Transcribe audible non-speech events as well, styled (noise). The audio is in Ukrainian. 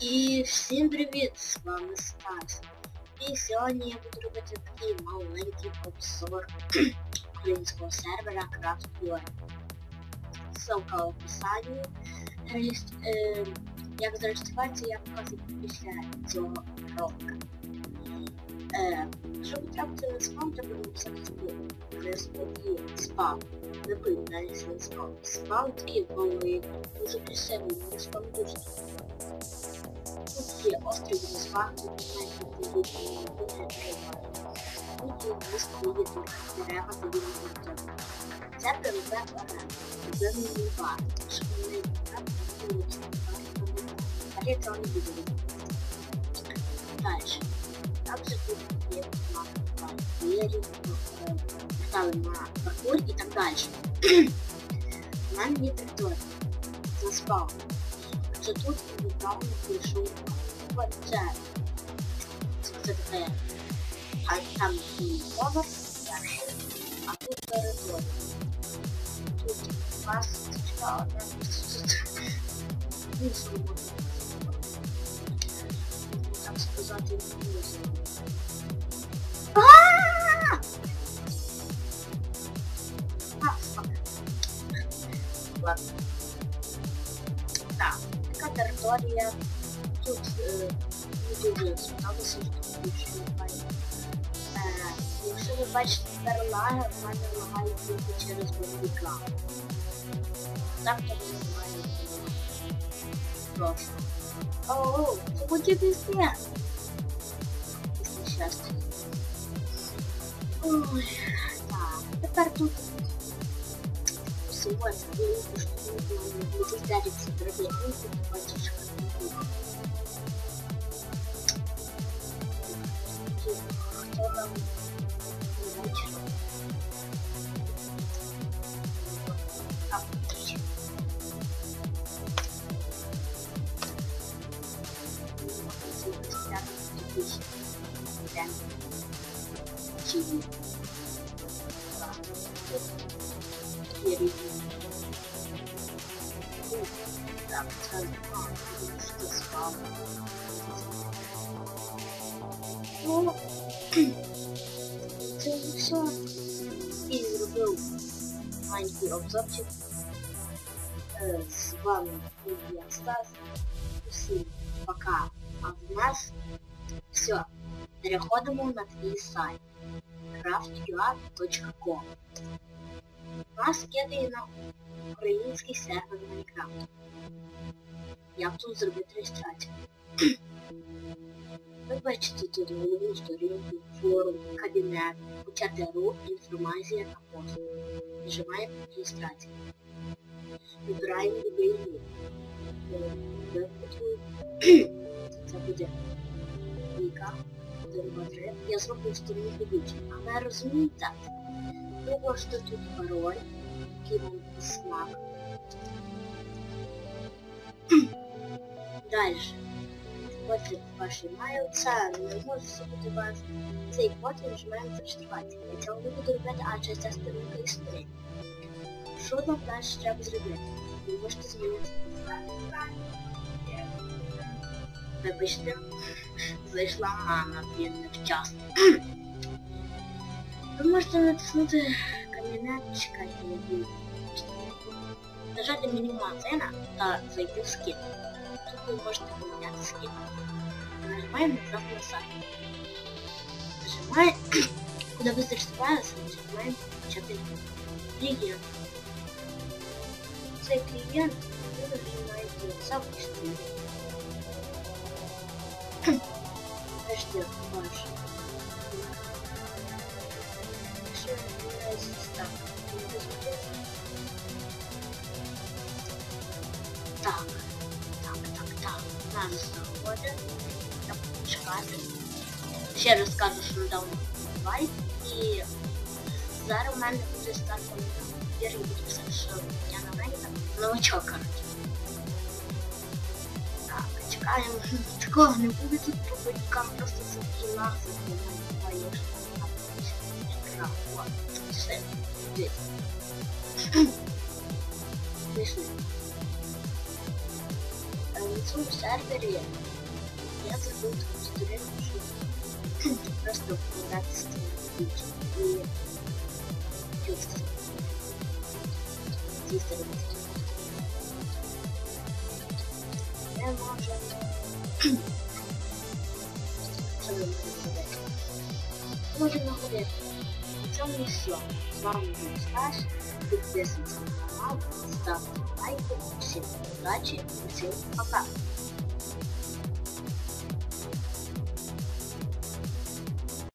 І всім привіт! З вами Стас. І сьогодні я буду робити такий маленький обзор українського сервера Craft.ua. Ссылка в описанні. Е, як зареєструватися, я покажу після цього ролика. Щоб потрапити на спам, треба написати собі спам. Вибив далі свій спам. Спам такий малий, дуже красивий, не спам дуже. Тут є острів Москва, тут знаєте, тут є буде дерева. Тут є близько є дерева, де він буде. Це привет арена. Це мені бар. Щоб вони трапили, але це не буде. Далі. Также тут є на двері, портали на паркур і так далі. (clears throat) У мене є територія. Заспав. Це тут недавно прийшов це. Це таке. А там поверх перший, а тут територія. Тут пасочка, тут мусор можна. Так Ладно. Так, така територія. Тут е, не дуже сподобалося, що тут більше не бачить. Е, якщо ви бачите тепер лаги, в мене лагає тільки через бомбіка. Так то не знаю. Прошу. Оу, це буде пісня. Після щастя. Ой, так, тепер тут Боже, что-нибудь не будет дариться, друзья, если не хочешь Кто там? Удачи. А, отлично. Да. Чего? Thank you. Ну, це все. І зробив маленький обзорчик. Е, З вами був я Стас. Всім пока. А нас все. Переходимо на твій сайт craftua.com Нас кидає на український сервер Майнкрафт. Як тут зробити реєстрацію? Ви бачите тут головну сторінку, форум, кабінет, почати рух, інформація та пост. Нажимаємо реєстрацію. Вибираємо ідею. (clears throat) Це буде Віка, 1, 2, 3. Я зроблю сторінку більше. Але розумієте, ви можете тут пароль, який вам знак. Далі. Вводите ваш email, це не може бути ваш. Цей код і нажимаємо зареєструвати. Для цього ви будете робити, адже ця сторінка існує. Що нам далі треба зробити? Ви можете змінити. Вибачте, зайшла мама, блін, невчасно. Ви можете натиснути не буде. Нажати мінімальна ціна та зайти в скін. Тут ви можете поміняти скін. Нажимаємо «Відправ на сайт. Нажимаємо, (clears throat) куди ви зареєструвалися, нажимаємо почати клієнт. Цей клієнт ви нажимаєте запустити. Подожди, (clears throat) ваш. Все, не так. Так, так, 15 года. Там шикарный. Ще розказую, що недавно буває. І зараз у меня будет стартом первый буде писати, что я на мене там новачок, коротше. Так, чекаємо. Такого не будет тут по батькам, просто це і назви немає. Екран, от, все, дивіться. Пішли. Е, На цьому сервері я забув таку сторінку, щоб просто вкладати сторінку і чувство. Ці сторінки. Я можу... Що ви можете зробити? Можемо ходити. На comissão Vamos estar que precisa canal, está no like, seu debate e seu papai.